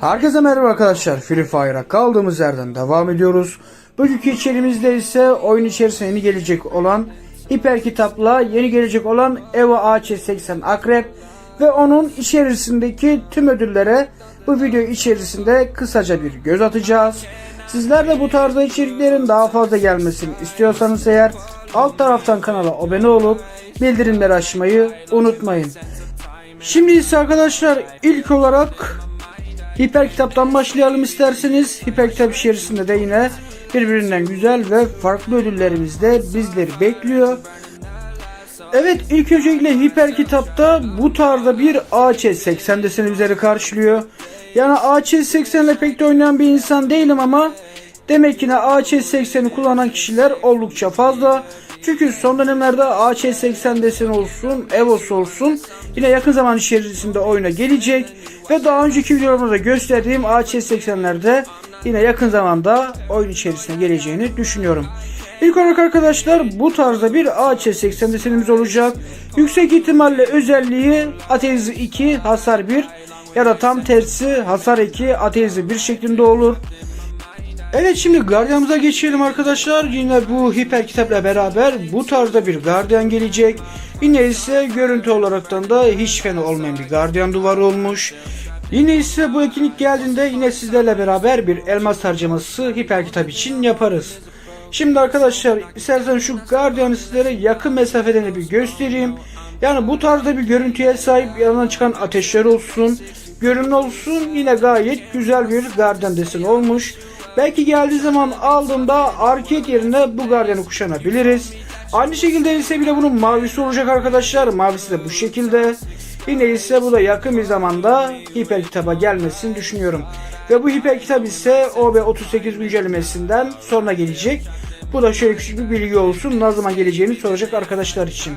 Herkese merhaba arkadaşlar. Free Fire'a kaldığımız yerden devam ediyoruz. Bugünkü içerimizde ise oyun içerisine yeni gelecek olan Hiper Kitap'la yeni gelecek olan Evo AC80 Akrep ve onun içerisindeki tüm ödüllere bu video içerisinde kısaca bir göz atacağız. Sizler de bu tarzda içeriklerin daha fazla gelmesini istiyorsanız eğer alt taraftan kanala abone olup bildirimleri açmayı unutmayın. Şimdi ise arkadaşlar ilk olarak Hiper kitaptan başlayalım isterseniz. Hiper kitap içerisinde de yine birbirinden güzel ve farklı ödüllerimiz de bizleri bekliyor. Evet ilk öncelikle hiper kitapta bu tarzda bir AC80 deseni bizleri karşılıyor. Yani AC80 ile pek de oynayan bir insan değilim ama demek ki yine AC80'i kullanan kişiler oldukça fazla. Çünkü son dönemlerde AC80 deseni olsun, EVOS olsun yine yakın zaman içerisinde oyuna gelecek. Ve daha önceki videolarımda gösterdiğim AC80'lerde yine yakın zamanda oyun içerisine geleceğini düşünüyorum. İlk olarak arkadaşlar bu tarzda bir AC80 desenimiz olacak. Yüksek ihtimalle özelliği Ateizi 2 hasar 1 ya da tam tersi hasar 2 Ateizi 1 şeklinde olur. Evet şimdi gardiyanımıza geçelim arkadaşlar. Yine bu hiper kitapla beraber bu tarzda bir gardiyan gelecek. Yine ise görüntü olaraktan da hiç fena olmayan bir gardiyan duvarı olmuş. Yine ise bu etkinlik geldiğinde yine sizlerle beraber bir elmas harcaması hiper kitap için yaparız. Şimdi arkadaşlar istersen şu gardiyanı sizlere yakın mesafeden bir göstereyim. Yani bu tarzda bir görüntüye sahip yanından çıkan ateşler olsun. Görünüm olsun yine gayet güzel bir gardiyan deseni olmuş. Belki geldiği zaman aldığımda arcade yerine bu gardiyanı kuşanabiliriz. Aynı şekilde ise bir de bunun mavisi olacak arkadaşlar. Mavisi de bu şekilde. Yine ise bu da yakın bir zamanda hiper kitaba gelmesini düşünüyorum. Ve bu hiper kitap ise OB38 güncellemesinden sonra gelecek. Bu da şöyle küçük bir bilgi olsun. Ne zaman geleceğini soracak arkadaşlar için.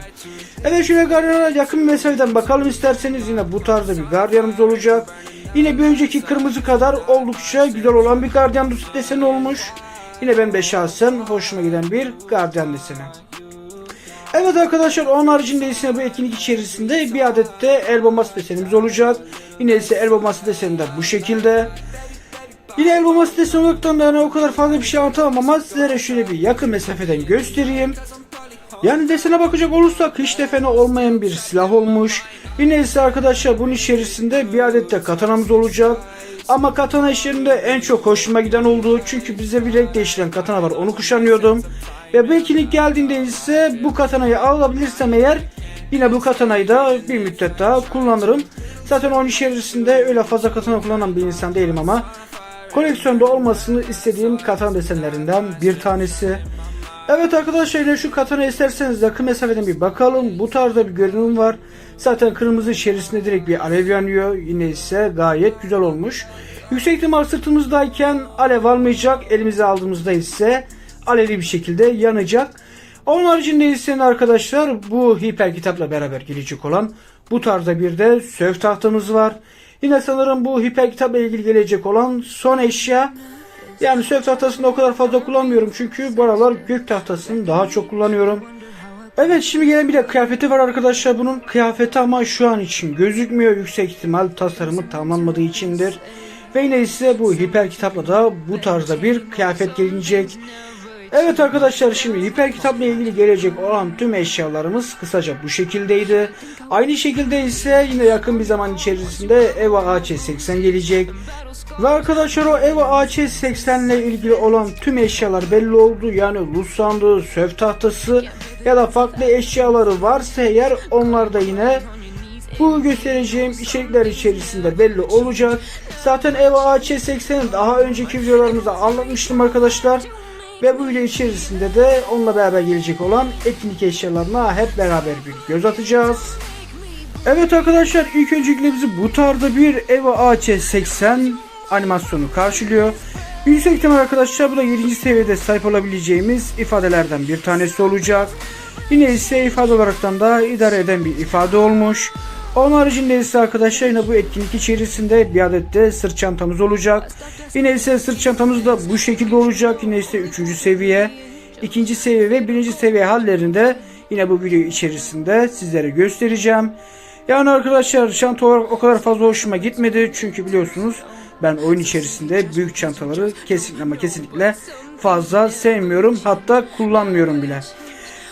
Evet şöyle Guardian'a yakın bir mesafeden bakalım isterseniz yine bu tarzda bir Guardian'ımız olacak. Yine bir önceki kırmızı kadar oldukça güzel olan bir Guardian deseni olmuş. Yine ben de şahsen hoşuma giden bir Guardian deseni. Evet arkadaşlar onun haricinde ise bu etkinlik içerisinde bir adet de el bombası desenimiz olacak. Yine ise el bombası deseni de bu şekilde. Yine el bombası deseni olaraktan da yani o kadar fazla bir şey anlatamam ama sizlere şöyle bir yakın mesafeden göstereyim. Yani desene bakacak olursak hiç de fena olmayan bir silah olmuş. Yine ise arkadaşlar bunun içerisinde bir adet de katanamız olacak. Ama katana işlerinde en çok hoşuma giden oldu. Çünkü bize bir renk değiştiren katana var onu kuşanıyordum. Ve bu etkinlik geldiğinde ise bu katanayı alabilirsem eğer yine bu katanayı da bir müddet daha kullanırım. Zaten onun içerisinde öyle fazla katana kullanan bir insan değilim ama koleksiyonda olmasını istediğim katana desenlerinden bir tanesi. Evet arkadaşlar yine şu katana isterseniz yakın mesafeden bir bakalım. Bu tarzda bir görünüm var. Zaten kırmızı içerisinde direkt bir alev yanıyor. Yine ise gayet güzel olmuş. Yüksek ihtimal sırtımızdayken alev almayacak. Elimize aldığımızda ise alevli bir şekilde yanacak. Onun haricinde ise arkadaşlar bu hiper kitapla beraber gelecek olan bu tarzda bir de söv tahtamız var. Yine sanırım bu hiper kitapla ilgili gelecek olan son eşya yani söv tahtasını o kadar fazla kullanmıyorum çünkü bu aralar gök tahtasını daha çok kullanıyorum. Evet şimdi gelen bir de kıyafeti var arkadaşlar bunun kıyafeti ama şu an için gözükmüyor yüksek ihtimal tasarımı tamamlanmadığı içindir. Ve yine ise bu hiper kitapla da bu tarzda bir kıyafet gelecek. Evet arkadaşlar şimdi hiper kitapla ilgili gelecek olan tüm eşyalarımız kısaca bu şekildeydi. Aynı şekilde ise yine yakın bir zaman içerisinde EVA AC80 gelecek. Ve arkadaşlar o EVA AC80 ile ilgili olan tüm eşyalar belli oldu. Yani loot sandığı, söv tahtası ya da farklı eşyaları varsa eğer onlar da yine bu göstereceğim içerikler içerisinde belli olacak. Zaten EVA AC80'i daha önceki videolarımızda anlatmıştım arkadaşlar. Ve bu video içerisinde de onunla beraber gelecek olan etkinlik eşyalarına hep beraber bir göz atacağız. Evet arkadaşlar ilk öncelikle bizi bu tarzda bir EVA AC80 animasyonu karşılıyor. Yüksek ihtimal arkadaşlar bu da 7. seviyede sahip olabileceğimiz ifadelerden bir tanesi olacak. Yine ise ifade olaraktan da idare eden bir ifade olmuş. Onun haricinde ise arkadaşlar yine bu etkinlik içerisinde bir adet de sırt çantamız olacak. Yine ise sırt çantamız da bu şekilde olacak. Yine ise 3. seviye, 2. seviye ve 1. seviye hallerinde yine bu video içerisinde sizlere göstereceğim. Yani arkadaşlar çanta olarak o kadar fazla hoşuma gitmedi. Çünkü biliyorsunuz ben oyun içerisinde büyük çantaları kesinlikle ama kesinlikle fazla sevmiyorum. Hatta kullanmıyorum bile.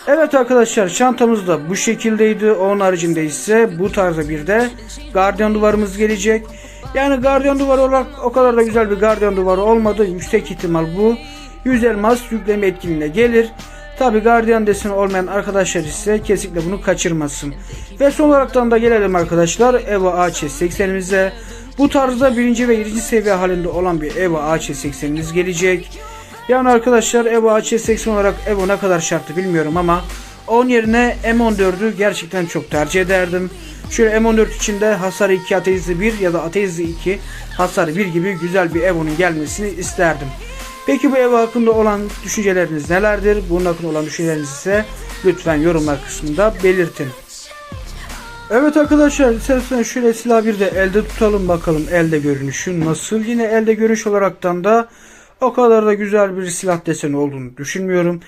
Evet arkadaşlar çantamız da bu şekildeydi. Onun haricinde ise bu tarzda bir de gardiyan duvarımız gelecek. Yani gardiyan duvarı olarak o kadar da güzel bir gardiyan duvarı olmadı. Yüksek ihtimal bu 100 elmas yükleme etkinliğine gelir. Tabi gardiyan deseni olmayan arkadaşlar ise kesinlikle bunu kaçırmasın. Ve son olaraktan da gelelim arkadaşlar Evo AC80'imize. Bu tarzda birinci ve ikinci seviye halinde olan bir Evo AC80'imiz gelecek. Yani arkadaşlar Evo AC80 olarak Evo ne kadar şartlı bilmiyorum ama onun yerine M14'ü gerçekten çok tercih ederdim. Şöyle M14 içinde hasar 2 ateizli 1 ya da ateizli 2 hasar 1 gibi güzel bir Evo'nun gelmesini isterdim. Peki bu Evo hakkında olan düşünceleriniz nelerdir? Bunun hakkında olan düşüncelerinizi ise lütfen yorumlar kısmında belirtin. Evet arkadaşlar istersen şöyle silah bir de elde tutalım bakalım elde görünüşü nasıl. Yine elde görünüş olaraktan da o kadar da güzel bir silah deseni olduğunu düşünmüyorum.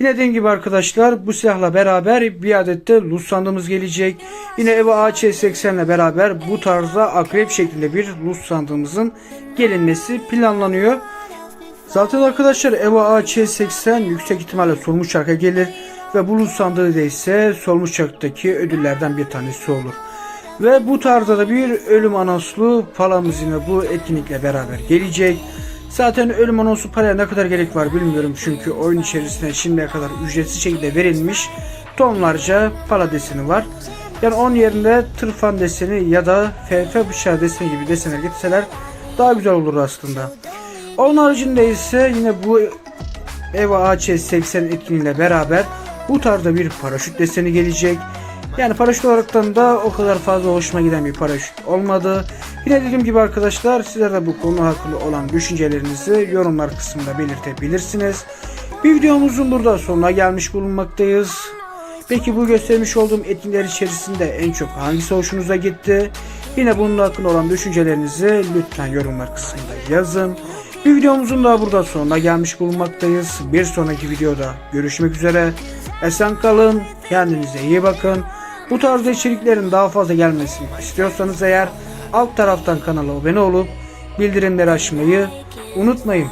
Yine dediğim gibi arkadaşlar bu silahla beraber bir adet de sandığımız gelecek. Yine Evo AC80 ile beraber bu tarzda akrep şeklinde bir loot sandığımızın gelinmesi planlanıyor. Zaten arkadaşlar Evo AC80 yüksek ihtimalle solmuş çarka gelir ve bu loot sandığı da ise solmuş çarktaki ödüllerden bir tanesi olur. Ve bu tarzda da bir ölüm anonslu palamız yine bu etkinlikle beraber gelecek. Zaten ölüm anonsu paraya ne kadar gerek var bilmiyorum çünkü oyun içerisinde şimdiye kadar ücretsiz şekilde verilmiş tonlarca pala deseni var. Yani onun yerine tırfan deseni ya da FF bıçağı deseni gibi desenler getirseler daha güzel olur aslında. Onun haricinde ise yine bu Eva AC80 etkinliğiyle beraber bu tarzda bir paraşüt deseni gelecek. Yani paraşüt olaraktan da o kadar fazla hoşuma giden bir paraşüt olmadı. Yine dediğim gibi arkadaşlar sizler de bu konu hakkında olan düşüncelerinizi yorumlar kısmında belirtebilirsiniz. Bir videomuzun burada sonuna gelmiş bulunmaktayız. Peki bu göstermiş olduğum etkinlikler içerisinde en çok hangisi hoşunuza gitti? Yine bunun hakkında olan düşüncelerinizi lütfen yorumlar kısmında yazın. Bir videomuzun daha burada sonuna gelmiş bulunmaktayız. Bir sonraki videoda görüşmek üzere. Esen kalın, kendinize iyi bakın. Bu tarzda içeriklerin daha fazla gelmesini istiyorsanız eğer alt taraftan kanala abone olup bildirimleri açmayı unutmayın.